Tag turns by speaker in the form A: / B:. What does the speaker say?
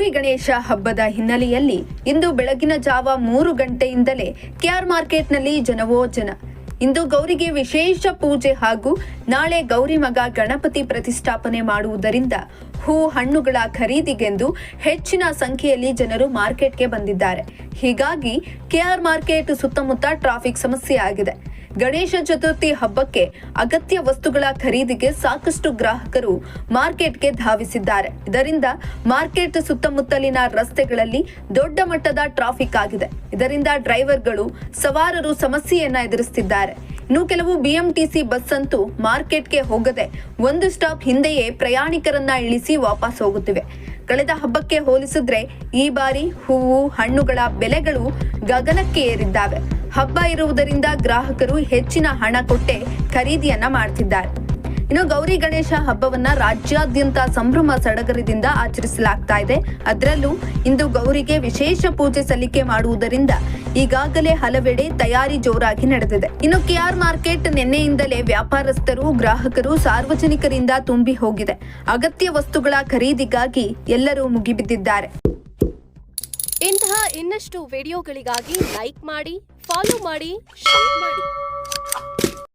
A: ಗೌರಿ ಗಣೇಶ ಹಬ್ಬದ ಹಿನ್ನೆಲೆಯಲ್ಲಿ ಇಂದು ಬೆಳಗಿನ ಜಾವ ಮೂರು ಗಂಟೆಯಿಂದಲೇ ಕೆಆರ್ ಮಾರ್ಕೆಟ್ನಲ್ಲಿ ಜನವೋ ಜನ ಇಂದು ಗೌರಿಗೆ ವಿಶೇಷ ಪೂಜೆ ಹಾಗೂ ನಾಳೆ ಗೌರಿ ಮಗ ಗಣಪತಿ ಪ್ರತಿಷ್ಠಾಪನೆ ಮಾಡುವುದರಿಂದ ಹೂ ಹಣ್ಣುಗಳ ಖರೀದಿಗೆಂದು ಹೆಚ್ಚಿನ ಸಂಖ್ಯೆಯಲ್ಲಿ ಜನರು ಮಾರ್ಕೆಟ್ಗೆ ಬಂದಿದ್ದಾರೆ. ಹೀಗಾಗಿ ಕೆಆರ್ ಮಾರ್ಕೆಟ್ ಸುತ್ತಮುತ್ತ ಟ್ರಾಫಿಕ್ ಸಮಸ್ಯೆ ಆಗಿದೆ. ಗಣೇಶ ಚತುರ್ಥಿ ಹಬ್ಬಕ್ಕೆ ಅಗತ್ಯ ವಸ್ತುಗಳ ಖರೀದಿಗೆ ಸಾಕಷ್ಟು ಗ್ರಾಹಕರು ಮಾರ್ಕೆಟ್ಗೆ ಧಾವಿಸಿದ್ದಾರೆ. ಇದರಿಂದ ಮಾರ್ಕೆಟ್ ಸುತ್ತಮುತ್ತಲಿನ ರಸ್ತೆಗಳಲ್ಲಿ ದೊಡ್ಡ ಮಟ್ಟದ ಟ್ರಾಫಿಕ್ ಆಗಿದೆ. ಇದರಿಂದ ಡ್ರೈವರ್ಗಳು ಸವಾರರು ಸಮಸ್ಯೆಯನ್ನ ಎದುರಿಸುತ್ತಿದ್ದಾರೆ ಇನ್ನು ಕೆಲವು ಬಿಎಂಟಿಸಿ ಬಸ್ ಅಂತೂ ಮಾರ್ಕೆಟ್ಗೆ ಹೋಗದೆ ಒಂದು ಸ್ಟಾಪ್ ಹಿಂದೆಯೇ ಪ್ರಯಾಣಿಕರನ್ನ ಇಳಿಸಿ ವಾಪಸ್ ಹೋಗುತ್ತಿವೆ. ಕಳೆದ ಹಬ್ಬಕ್ಕೆ ಹೋಲಿಸಿದ್ರೆ ಈ ಬಾರಿ ಹೂವು, ಹಣ್ಣುಗಳ ಬೆಲೆಗಳು ಗಗನಕ್ಕೆ ಏರಿದ್ದಾವೆ. ಹಬ್ಬ ಇರುವುದರಿಂದ ಗ್ರಾಹಕರು ಹೆಚ್ಚಿನ ಹಣ ಕೊಟ್ಟೆ ಖರೀದಿಯನ್ನ ಮಾಡ್ತಿದ್ದಾರೆ. ಇನ್ನು ಗೌರಿ ಗಣೇಶ ಹಬ್ಬವನ್ನ ರಾಜ್ಯಾದ್ಯಂತ ಸಂಭ್ರಮ ಸಡಗರದಿಂದ ಆಚರಿಸಲಾಗ್ತಾ ಇದೆ. ಅದರಲ್ಲೂ ಇಂದು ಗೌರಿಗೆ ವಿಶೇಷ ಪೂಜೆ ಸಲ್ಲಿಕೆ ಮಾಡುವುದರಿಂದ ಈಗಾಗಲೇ ಹಲವೆಡೆ ತಯಾರಿ ಜೋರಾಗಿ ನಡೆದಿದೆ. ಇನ್ನು ಕೆಆರ್ ಮಾರ್ಕೆಟ್ ನಿನ್ನೆಯಿಂದಲೇ ವ್ಯಾಪಾರಸ್ಥರು, ಗ್ರಾಹಕರು ಸಾರ್ವಜನಿಕರಿಂದ ತುಂಬಿ ಹೋಗಿದೆ. ಅಗತ್ಯ ವಸ್ತುಗಳ ಖರೀದಿಗಾಗಿ ಎಲ್ಲರೂ ಮುಗಿಬಿದ್ದಿದ್ದಾರೆ.
B: ಇಂತಹ ಇನ್ನಷ್ಟು ವಿಡಿಯೋಗಳಿಗಾಗಿ ಲೈಕ್ ಮಾಡಿ, ಫಾಲೋ ಮಾಡಿ, ಶೇರ್ ಮಾಡಿ.